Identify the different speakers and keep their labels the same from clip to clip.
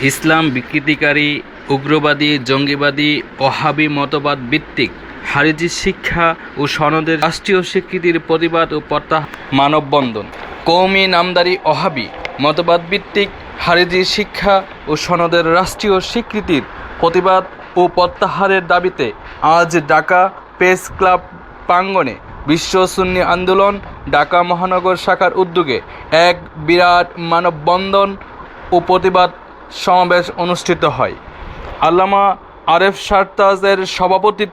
Speaker 1: ইসলাম বিকৃতিকারী, উগ্রবাদী, জঙ্গিবাদী, ওহাবি মতবাদ ভিত্তিক হারিজি শিক্ষা ও সনদের রাষ্ট্রীয় স্বীকৃতির প্রতিবাদ ও প্রত্যাহ মানববন্ধন। কৌমি নামদারি ওহাবি মতবাদ ভিত্তিক হারিজি শিক্ষা ও সনদের রাষ্ট্রীয় স্বীকৃতির প্রতিবাদ ও প্রত্যাহারের দাবিতে আজ ঢাকা প্রেস ক্লাব প্রাঙ্গণে বিশ্ব সুন্নি আন্দোলন ঢাকা মহানগর শাখার উদ্যোগে এক বিরাট মানববন্ধন ও প্রতিবাদ সমাবেশ অনুষ্ঠিত হয়। আল্লামা আরেফ সারতাজের সভাপতি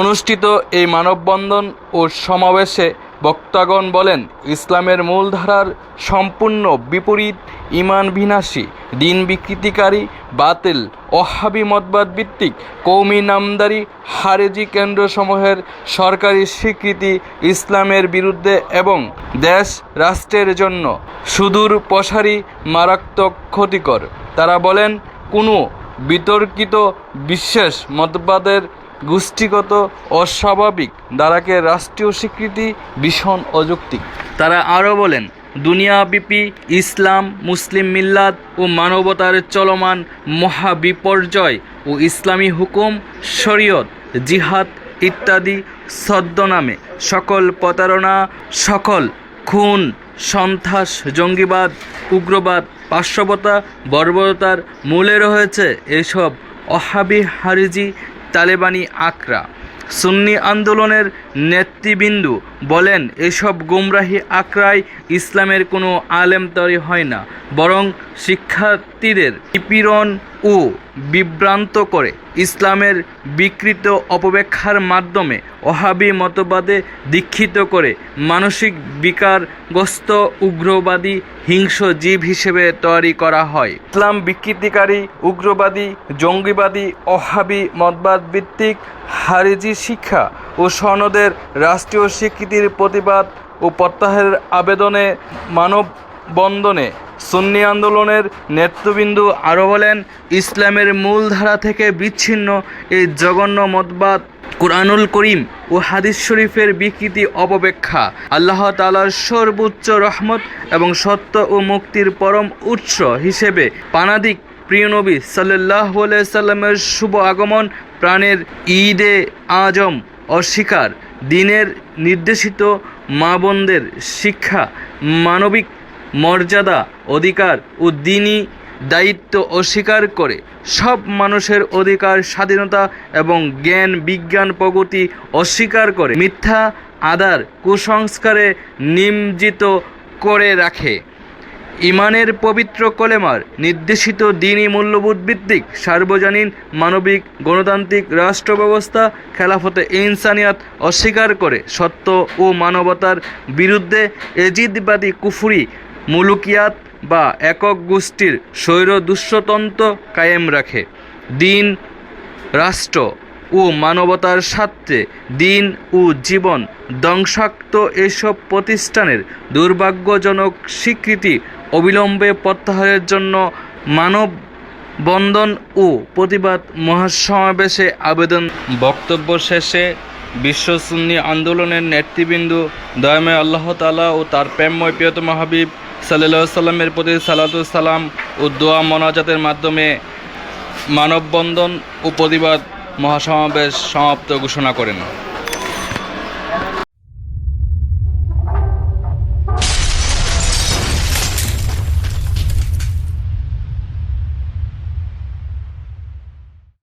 Speaker 1: অনুষ্ঠিত এই মানববন্ধন ও সমাবেশে বক্তাগণ বলেন, ইসলামের মূলধারার সম্পূর্ণ বিপরীত ইমান বিনাশী, দিন বিকৃতিকারী, বাতিল, অহাবি মতবাদ ভিত্তিক কৌমি নামদারি হারেজি কেন্দ্রসমূহের সরকারি স্বীকৃতি ইসলামের বিরুদ্ধে এবং দেশ রাষ্ট্রের জন্য সুদূর প্রসারী মারাত্মক ক্ষতিকর। তারা বলেন, কোনো বিতর্কিত বিশেষ মতবাদের গোষ্ঠীগত অস্বাভাবিক দ্বারাকে রাষ্ট্রীয় স্বীকৃতি ভীষণ অযৌক্তিক। তারা আরও বলেন, দুনিয়াব্যাপী ইসলাম, মুসলিম মিল্লাত ও মানবতার চলমান মহাবিপর্যয় ও ইসলামী হুকুম, শরীয়ত, জিহাদ ইত্যাদি ছদ্মনামে সকল প্রতারণা, সকল খুন, সন্ত্রাস, জঙ্গিবাদ, উগ্রবাদ, পার্শ্ববতা, বর্বরতার মূলে রয়েছে এসব অহাবি হারিজি তালেবানি আকরা সুন্নি আন্দোলনের নেতৃবৃন্দু বলেন, এসব গুমরাহি আকরায় ইসলামের কোনো আলেম তৈরি হয় না, বরং শিক্ষার্থীদের নিপীড়ন ও বিভ্রান্ত করে। ইসলামের বিকৃত অপব্যাখ্যার মাধ্যমে ওহাবি মতবাদে দীক্ষিত করে মানসিক বিকারগ্রস্ত উগ্রবাদী হিংস্র জীব হিসেবে তৈরি করা হয়। ইসলাম বিকৃতিকারী, উগ্রবাদী, জঙ্গিবাদী ওহাবি মতবাদ ভিত্তিক হারিজি শিক্ষা ও সনদের রাষ্ট্রীয় স্বীকৃতির প্রতিবাদ ও প্রত্যাহারের আবেদনে মানব মানববন্ধনে সুন্নি আন্দোলনের নেতৃবৃন্দ আরও বলেন, ইসলামের মূলধারা থেকে বিচ্ছিন্ন এই জঘন্য মতবাদ কোরআনুল করিম ও হাদিস শরীফের বিকৃতি অপব্যাখ্যা। আল্লাহ তালার সর্বোচ্চ রহমত এবং সত্য ও মুক্তির পরম উৎস হিসেবে পানাদিক প্রিয় নবী সাল্লাহ সাল্লামের শুভ আগমন প্রাণের ঈদে আজম অস্বীকার। দিনের নির্দেশিত মা বোনদের শিক্ষা, মানবিক মর্যাদা, অধিকার ও দিনই দায়িত্ব অস্বীকার করে। সব মানুষের অধিকার, স্বাধীনতা এবং জ্ঞান, বিজ্ঞান, প্রগতি অস্বীকার করে। মিথ্যা আদার কুসংস্কারে নিমজ্জিত করে রাখে। ইমানের পবিত্র কলেমার নির্দেশিত দিনই মূল্যবোধ ভিত্তিক সার্বজনীন মানবিক গণতান্ত্রিক রাষ্ট্র ব্যবস্থা খেলাফতে ইনসানিয়াত অস্বীকার করে। সত্য ও মানবতার বিরুদ্ধে এজিদবাদী কুফুরি মুলুকিয়াত বা একক গোষ্ঠীর স্বৈর দুঃস্বতন্ত্র কায়েম রাখে। দিন, রাষ্ট্র ও মানবতার স্বার্থে দিন ও জীবন ধ্বংসাক্ত এসব প্রতিষ্ঠানের দুর্ভাগ্যজনক স্বীকৃতি অবিলম্বে প্রত্যাহারের জন্য মানব বন্ধন ও প্রতিবাদ মহাসমাবেশে আবেদন। বক্তব্য শেষে বিশ্ব সুন্নি আন্দোলনের নেতৃবৃন্দ দয়াময় আল্লাহ তালা ও তার প্রেমময় প্রিয়তম হাবিব সাল্লাহ সাল্লামের প্রতি সালাতু সালাম ও দোয়া মনাজাতের মাধ্যমে মানববন্ধন ও প্রতিবাদ মহাসমাবেশ সমাপ্ত ঘোষণা করেন।